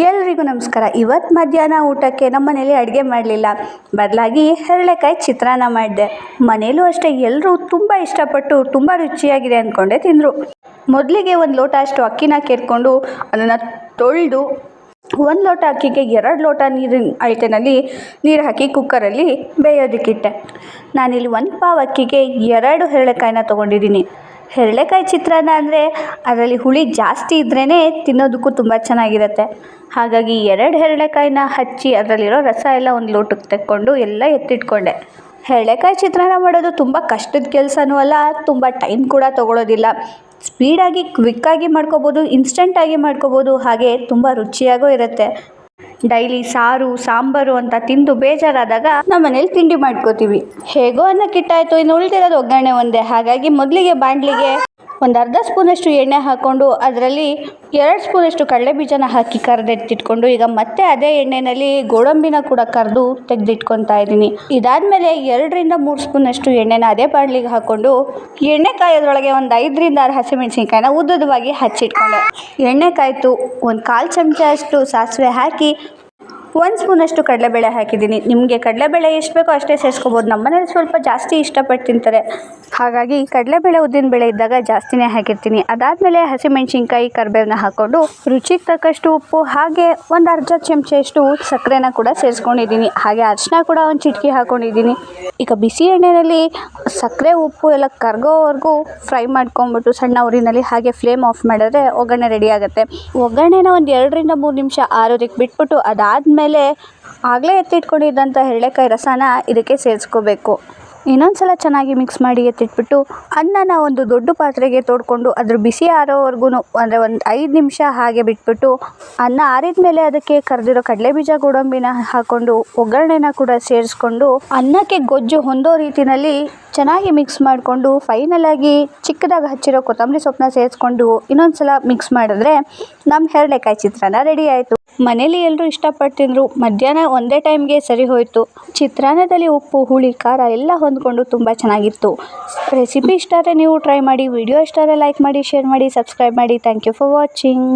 ಎಲ್ರಿಗೂ ನಮಸ್ಕಾರ. ಇವತ್ತು ಮಧ್ಯಾಹ್ನ ಊಟಕ್ಕೆ ನಮ್ಮ ಮನೇಲಿ ಅಡುಗೆ ಮಾಡಲಿಲ್ಲ. ಬದಲಾಗಿ ಹರಳೆಕಾಯಿ ಚಿತ್ರಾನ್ನ ಮಾಡಿದೆ. ಮನೇಲೂ ಅಷ್ಟೇ ಎಲ್ಲರೂ ತುಂಬ ಇಷ್ಟಪಟ್ಟು ತುಂಬ ರುಚಿಯಾಗಿದೆ ಅಂದ್ಕೊಂಡೆ ತಿಂದರು. ಮೊದಲಿಗೆ ಒಂದು ಲೋಟ ಅಷ್ಟು ಅಕ್ಕಿನ ಕೇರ್ಕೊಂಡು ಅದನ್ನು ತೊಳೆದು ಒಂದು ಲೋಟ ಅಕ್ಕಿಗೆ ಎರಡು ಲೋಟ ನೀರಿನ ಅಳತೆನಲ್ಲಿ ನೀರು ಹಾಕಿ ಕುಕ್ಕರಲ್ಲಿ ಬೇಯೋದಕ್ಕಿಟ್ಟೆ. ನಾನಿಲ್ಲಿ ಒಂದು ಪಾವು ಅಕ್ಕಿಗೆ ಎರಡು ಹರಳೆಕಾಯಿನ ತೊಗೊಂಡಿದ್ದೀನಿ. ಹರಳೆಕಾಯಿ ಚಿತ್ರಾನ್ನ ಅಂದರೆ ಅದರಲ್ಲಿ ಹುಳಿ ಜಾಸ್ತಿ ಇದ್ರೇ ತಿನ್ನೋದಕ್ಕೂ ತುಂಬ ಚೆನ್ನಾಗಿರುತ್ತೆ. ಹಾಗಾಗಿ ಎರಡು ಹರಳೆಕಾಯಿನ ಹಚ್ಚಿ ಅದರಲ್ಲಿರೋ ರಸ ಎಲ್ಲ ಒಂದು ಲೋಟಕ್ಕೆ ತೆಕ್ಕೊಂಡು ಎಲ್ಲ ಎತ್ತಿಟ್ಕೊಂಡೆ. ಹೆರಳೆಕಾಯಿ ಚಿತ್ರಾನ್ನ ಮಾಡೋದು ತುಂಬ ಕಷ್ಟದ ಕೆಲಸನೂ ಅಲ್ಲ, ತುಂಬ ಟೈಮ್ ಕೂಡ ತೊಗೊಳೋದಿಲ್ಲ. ಸ್ಪೀಡಾಗಿ ಕ್ವಿಕ್ಕಾಗಿ ಮಾಡ್ಕೋಬೋದು, ಇನ್ಸ್ಟೆಂಟಾಗಿ ಮಾಡ್ಕೋಬೋದು, ಹಾಗೆ ತುಂಬ ರುಚಿಯಾಗೂ ಇರುತ್ತೆ. ಡೈಲಿ ಸಾರು, ಸಾಂಬಾರು ಅಂತ ತಿಂದು ಬೇಜಾರಾದಾಗ ನಮ್ಮ ಮನೇಲಿ ತಿಂಡಿ ಮಾಡ್ಕೋತೀವಿ. ಹೇಗೋ ಅನ್ನ ಕಿಟ್ಟಾಯ್ತು, ಇನ್ನು ಉಳಿದಿರೋದು ಒಗ್ಗರಣೆ ಒಂದೇ. ಹಾಗಾಗಿ ಮೊದಲಿಗೆ ಬಾಣಲಿಗೆ ಒಂದು ಅರ್ಧ ಸ್ಪೂನಷ್ಟು ಎಣ್ಣೆ ಹಾಕ್ಕೊಂಡು ಅದರಲ್ಲಿ ಎರಡು ಸ್ಪೂನಷ್ಟು ಕಡಲೆ ಬೀಜನ ಹಾಕಿ ಕರೆದಿಟ್ಟಿಟ್ಕೊಂಡು ಈಗ ಮತ್ತೆ ಅದೇ ಎಣ್ಣೆಯಲ್ಲಿ ಗೋಡಂಬಿನ ಕೂಡ ಕರೆದು ತೆಗೆದಿಟ್ಕೊತಾ ಇದ್ದೀನಿ. ಇದಾದಮೇಲೆ ಎರಡರಿಂದ ಮೂರು ಸ್ಪೂನಷ್ಟು ಎಣ್ಣೆನ ಅದೇ ಬಾಣಲಿಗೆ ಹಾಕ್ಕೊಂಡು ಎಣ್ಣೆ ಕಾಯೋದ್ರೊಳಗೆ ಒಂದು ಐದರಿಂದ ಆರು ಹಸಿಮೆಣಸಿನ್ಕಾಯಿನ ಉದ್ದದವಾಗಿ ಹಚ್ಚಿಟ್ಕೊಂಡೆ. ಎಣ್ಣೆ ಕಾಯಿತು, ಒಂದು ಕಾಲು ಚಮಚ ಅಷ್ಟು ಸಾಸಿವೆ ಹಾಕಿ ಒಂದು ಸ್ಪೂನಷ್ಟು ಕಡಲೆಬೇಳೆ ಹಾಕಿದ್ದೀನಿ. ನಿಮಗೆ ಕಡಲೆಬೇಳೆ ಎಷ್ಟು ಬೇಕೋ ಅಷ್ಟೇ ಸೇರಿಸ್ಕೋಬೋದು. ನಮ್ಮ ಮನೇಲಿ ಸ್ವಲ್ಪ ಜಾಸ್ತಿ ಇಷ್ಟಪಟ್ಟು ತಿಂತಾರೆ. ಹಾಗಾಗಿ ಕಡಲೆಬೇಳೆ ಉದ್ದಿನಬೇಳೆ ಇದ್ದಾಗ ಜಾಸ್ತಿನೇ ಹಾಕಿರ್ತೀನಿ. ಅದಾದಮೇಲೆ ಹಸಿಮೆಣ್ಸಿನ್ಕಾಯಿ ಕರಿಬೇವನ್ನ ಹಾಕ್ಕೊಂಡು ರುಚಿಗೆ ತಕ್ಕಷ್ಟು ಉಪ್ಪು, ಹಾಗೆ ಒಂದು ಅರ್ಧ ಚಮಚಷ್ಟು ಸಕ್ಕರೆನ ಕೂಡ ಸೇರಿಸ್ಕೊಂಡಿದ್ದೀನಿ. ಹಾಗೆ ಅರ್ಶಿನ ಕೂಡ ಒಂದು ಚಿಟಕಿ ಹಾಕ್ಕೊಂಡಿದ್ದೀನಿ ಈಗ ಬಿಸಿ ಎಣ್ಣೆಯಲ್ಲಿ ಸಕ್ಕರೆ, ಉಪ್ಪು ಎಲ್ಲ ಕರಗೋವರೆಗೂ ಫ್ರೈ ಮಾಡ್ಕೊಂಬಿಟ್ಟು ಸಣ್ಣ ಉರಿನಲ್ಲಿ ಹಾಗೆ ಫ್ಲೇಮ್ ಆಫ್ ಮಾಡಿದ್ರೆ ಒಗ್ಗರಣೆ ರೆಡಿ ಆಗುತ್ತೆ. ಒಗ್ಗರಣೆನ ಒಂದು ಎರಡರಿಂದ ಮೂರು ನಿಮಿಷ ಆರೋದಕ್ಕೆ ಬಿಟ್ಬಿಟ್ಟು ಅದಾದಮೇಲೆ ಆಗಲೇ ಎತ್ತಿಟ್ಕೊಂಡಿದ್ದಂಥ ಹರಳೆಕಾಯಿ ರಸನ ಇದಕ್ಕೆ ಸೇರಿಸ್ಕೋಬೇಕು. ಇನ್ನೊಂದು ಸಲ ಚೆನ್ನಾಗಿ ಮಿಕ್ಸ್ ಮಾಡಿ ಎತ್ತಿಟ್ಬಿಟ್ಟು ಅನ್ನನ ಒಂದು ದೊಡ್ಡ ಪಾತ್ರೆಗೆ ತೋಡ್ಕೊಂಡು ಅದ್ರ ಬಿಸಿ ಆರೋವರೆಗೂ ಅಂದರೆ ಒಂದು ಐದು ನಿಮಿಷ ಹಾಗೆ ಬಿಟ್ಬಿಟ್ಟು ಅನ್ನ ಆರಿದ ಮೇಲೆ ಅದಕ್ಕೆ ಕರೆದಿರೋ ಕಡಲೆಬೀಜ ಗೋಡಂಬಿನ ಹಾಕ್ಕೊಂಡು ಒಗ್ಗರಣೆನ ಕೂಡ ಸೇರಿಸ್ಕೊಂಡು ಅನ್ನಕ್ಕೆ ಗೊಜ್ಜು ಹೊಂದೋ ರೀತಿಯಲ್ಲಿ ಚೆನ್ನಾಗಿ ಮಿಕ್ಸ್ ಮಾಡಿಕೊಂಡು ಫೈನಲಾಗಿ ಚಿಕ್ಕದಾಗಿ ಹಚ್ಚಿರೋ ಕೊತ್ತಂಬರಿ ಸೊಪ್ಪನ್ನ ಸೇರಿಸ್ಕೊಂಡು ಇನ್ನೊಂದು ಸಲ ಮಿಕ್ಸ್ ಮಾಡಿದ್ರೆ ನಮ್ಮ ಹೆರಳೆಕಾಯಿ ಚಿತ್ರಾನ್ನ ರೆಡಿ ಆಯಿತು. ಮನೇಲಿ ಎಲ್ಲರೂ ಇಷ್ಟಪಟ್ಟು ತಿಂದರು ಮಧ್ಯಾಹ್ನ ಒಂದೇ ಟೈಮ್ಗೆ ಸರಿ ಹೋಯಿತು. ಚಿತ್ರಾನ್ನದಲ್ಲಿ ಉಪ್ಪು, ಹುಳಿ, ಖಾರ ಎಲ್ಲ ಹೊಂದ್ಕೊಂಡು ತುಂಬ ಚೆನ್ನಾಗಿತ್ತು. ರೆಸಿಪಿ ಇಷ್ಟ ಆದರೆ ನೀವು ಟ್ರೈ ಮಾಡಿ, ವಿಡಿಯೋ ಇಷ್ಟ ಆದರೆ ಲೈಕ್ ಮಾಡಿ, ಶೇರ್ ಮಾಡಿ, ಸಬ್ಸ್ಕ್ರೈಬ್ ಮಾಡಿ. Thank you for watching.